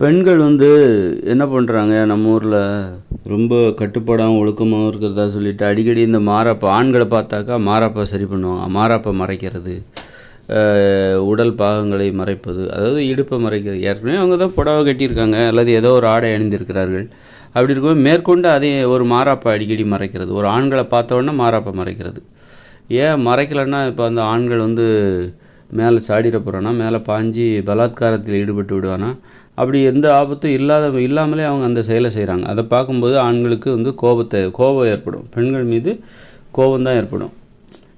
பெண்கள் வந்து என்ன பண்ணுறாங்க நம்ம ஊரில் ரொம்ப கட்டுப்பாடாகவும் ஒழுக்கமாகவும் இருக்கிறதா சொல்லிட்டு அடிக்கடி இந்த மாரப்பா ஆண்களை பார்த்தாக்கா மாறாப்பா சரி பண்ணுவாங்க. மாரப்பா மறைக்கிறது உடல் பாகங்களை மறைப்பது அதாவது இடுப்பை மறைக்கிறது. ஏற்கனவே அவங்க தான் புடவை கட்டியிருக்காங்க அல்லது ஏதோ ஒரு ஆடை அணிந்திருக்கிறார்கள். அப்படி இருக்கும்போது மேற்கொண்டு அதே ஒரு மாறாப்பை அடிக்கடி மறைக்கிறது. ஒரு ஆண்களை பார்த்தோன்னே உடனே மறைக்கிறது. ஏன் மறைக்கலைன்னா இப்போ அந்த ஆண்கள் வந்து மேலே சாடிட போகிறானா மேலே பாஞ்சு பலாத்காரத்தில் ஈடுபட்டு விடுவானா? அப்படி எந்த ஆபத்தும் இல்லாத இல்லாமலே அவங்க அந்த செயலை செய்கிறாங்க அதை பார்க்கும்போது ஆண்களுக்கு வந்து கோபத்தை கோபம் ஏற்படும். பெண்கள் மீது கோபம்தான் ஏற்படும்.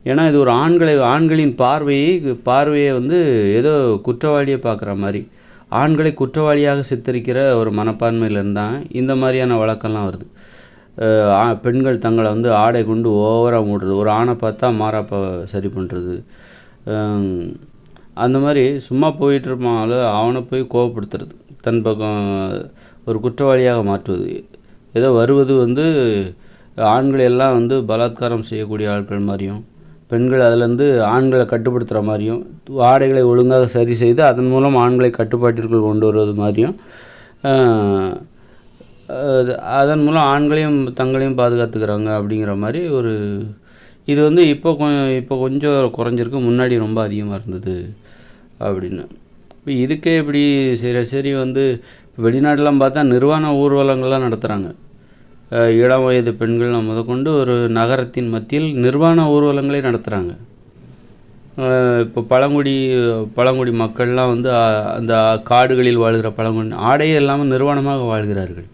ஏன்னா இது ஒரு ஆண்களை ஆண்களின் பார்வையை பார்வையை வந்து ஏதோ குற்றவாளியை பார்க்குற மாதிரி. ஆண்களை குற்றவாளியாக சித்தரிக்கிற ஒரு மனப்பான்மையிலேருந்து தான் இந்த மாதிரியான வழக்கம்லாம் வருது. ஆ- பெண்கள் தங்களை வந்து ஆடை கொண்டு ஓவராக மூடுறது ஒரு ஆணை பார்த்தா மாறாப்பா சரி பண்ணுறது அந்த மாதிரி சும்மா போயிட்டு அவனை போய் கோவப்படுத்துறது. தன் பக்கம் ஒரு குற்றவாளியாக மாற்றுவது. ஏதோ வருவது வந்து ஆண்களை எல்லாம் வந்து பலாத்காரம் செய்யக்கூடிய ஆட்கள் மாதிரியும் பெண்கள் அதுலேருந்து ஆண்களை கட்டுப்படுத்துகிற மாதிரியும் ஆடைகளை ஒழுங்காக சரி செய்து அதன் மூலம் ஆண்களை கட்டுப்பாட்டிற்குள் கொண்டு வருவது மாதிரியும் அது- அதன் மூலம் ஆண்களையும் தங்களையும் பாதுகாத்துக்கிறாங்க அப்படிங்கிற மாதிரி ஒரு இது வந்து இப்போ கொஞ்சம் இப்போ கொஞ்சம் குறைஞ்சிருக்கு. முன்னாடி ரொம்ப அதிகமாக இருந்தது அப்படின்னு. இப்போ இதுக்கே இப்படி சரி சரி வந்து வெளிநாட்டுலாம் பார்த்தா நிர்வாண ஊர்வலங்கள்லாம் நடத்துகிறாங்க இளம் வயது பெண்கள் முதற்கொண்டு ஒரு நகரத்தின் மத்தியில் நிர்வாண ஊர்வலங்களே நடத்துகிறாங்க இப்போ பழங்குடி பழங்குடி மக்கள்லாம் வந்து அந்த காடுகளில் வாழ்கிற பழங்குடி ஆடையே இல்லாமல் நிர்வாணமாக வாழ்கிறார்கள்.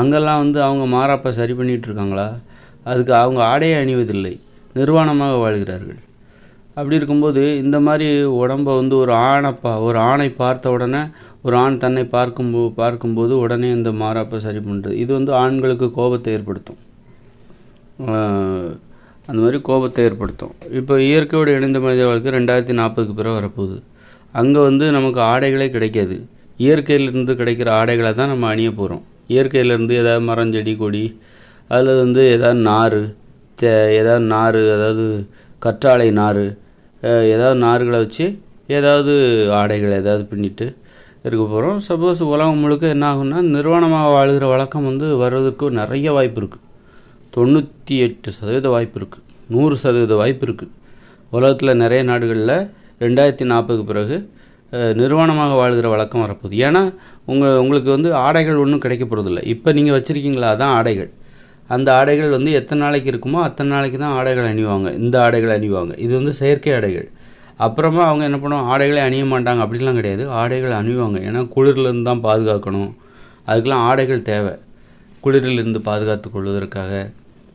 அங்கெல்லாம் வந்து அவங்க மாறாப்ப சரி பண்ணிகிட்ருக்காங்களா அதுக்கு அவங்க ஆடையே அணிவதில்லை. நிர்வாணமாக வாழ்கிறார்கள். அப்படி இருக்கும்போது இந்த மாதிரி உடம்பை வந்து ஒரு ஆணை பா ஒரு ஆணை பார்த்த உடனே ஒரு ஆண் தன்னை பார்க்கும்போ பார்க்கும்போது உடனே இந்த மாறாப்பை சரி பண்ணுறது இது வந்து ஆண்களுக்கு கோபத்தை ஏற்படுத்தும். அந்த மாதிரி கோபத்தை ஏற்படுத்தும். இப்போ இயற்கையோடு இணைந்த மனித வாழ்க்கை ரெண்டாயிரத்தி நாற்பதுக்கு பிறகு வரப்போகுது. அங்கே வந்து நமக்கு ஆடைகளே கிடைக்காது. இயற்கையிலிருந்து கிடைக்கிற ஆடைகளை தான் நம்ம அணிய போகிறோம் இயற்கையிலேருந்து ஏதாவது மரம் செடி கொடி அதில் வந்து ஏதாவது நார் தே ஏதாவது நார் அதாவது கற்றாழை நார் ஏதாவது நார்களை வச்சு ஏதாவது ஆடைகள் ஏதாவது பின்னிட்டு இருக்க போகிறோம் சப்போஸ் உலகம் முழுக்க என்ன ஆகும்னா நிர்வாணமாக வாழ்கிற வழக்கம் வந்து வர்றதுக்கு நிறைய வாய்ப்பு இருக்குது தொண்ணூற்றி எட்டு சதவீத வாய்ப்பு இருக்குது நூறு சதவீத வாய்ப்பு இருக்குது உலகத்தில் நிறைய நாடுகளில் ரெண்டாயிரத்தி நாற்பதுக்கு பிறகு நிர்வாணமாக வாழ்கிற வழக்கம் வரப்போகுது. ஏன்னா உங்கள் உங்களுக்கு வந்து ஆடைகள் ஒன்றும் கிடைக்க போகிறதில்ல இப்போ நீங்கள் வச்சுருக்கீங்களா? அதான் ஆடைகள். அந்த ஆடைகள் வந்து எத்தனை நாளைக்கு இருக்குமோ அத்தனை நாளைக்கு தான் ஆடைகள் அணிவாங்க. இந்த ஆடைகள் அணிவாங்க. இது வந்து செயற்கை ஆடைகள். அப்புறமா அவங்க என்ன பண்ணுவாங்க? ஆடைகளே அணிய மாட்டாங்க. அப்படிலாம் கிடையாது. ஆடைகள் அணிவாங்க. ஏன்னா குளிர்லேருந்து தான் பாதுகாக்கணும். அதுக்கெலாம் ஆடைகள் தேவை. குளிரிலிருந்து பாதுகாத்து கொள்வதற்காக.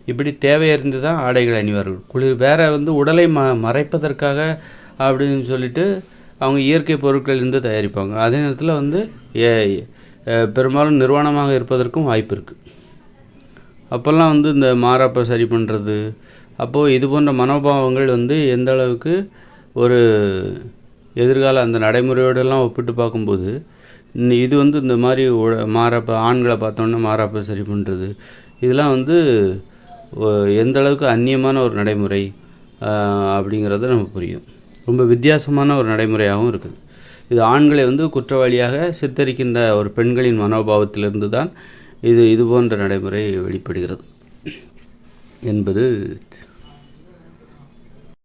இப்படி தேவையறிந்து தான் ஆடைகள் அணிவார்கள். குளிர் வேறு வந்து உடலை ம மறைப்பதற்காக அப்படின்னு சொல்லிட்டு அவங்க இயற்கை பொருட்களிலிருந்து தயாரிப்பாங்க. அதே நேரத்தில் வந்து ஏ- பெரும்பாலும் நிர்வாணமாக இருப்பதற்கும் வாய்ப்பு இருக்குது அப்போல்லாம் வந்து இந்த மாறாப்பை சரி பண்ணுறது. அப்போது இது போன்ற மனோபாவங்கள் வந்து எந்த அளவுக்கு ஒரு எதிர்கால அந்த நடைமுறையோடெல்லாம் ஒப்பிட்டு பார்க்கும்போது இது வந்து இந்த மாதிரி மாறப்ப ஆண்களை பார்த்தோன்னே மாறாப்பை சரி பண்ணுறது. இதெல்லாம் வந்து எந்த அளவுக்கு அந்நியமான ஒரு நடைமுறை அப்படிங்கிறது நமக்கு புரியும். ரொம்ப வித்தியாசமான ஒரு நடைமுறையாகவும் இருக்குது. இது ஆண்களை வந்து குற்றவாளியாக சித்தரிக்கின்ற ஒரு பெண்களின் மனோபாவத்திலிருந்து தான் இது இது போன்ற நடைமுறை வெளிப்படுகிறது. என்பது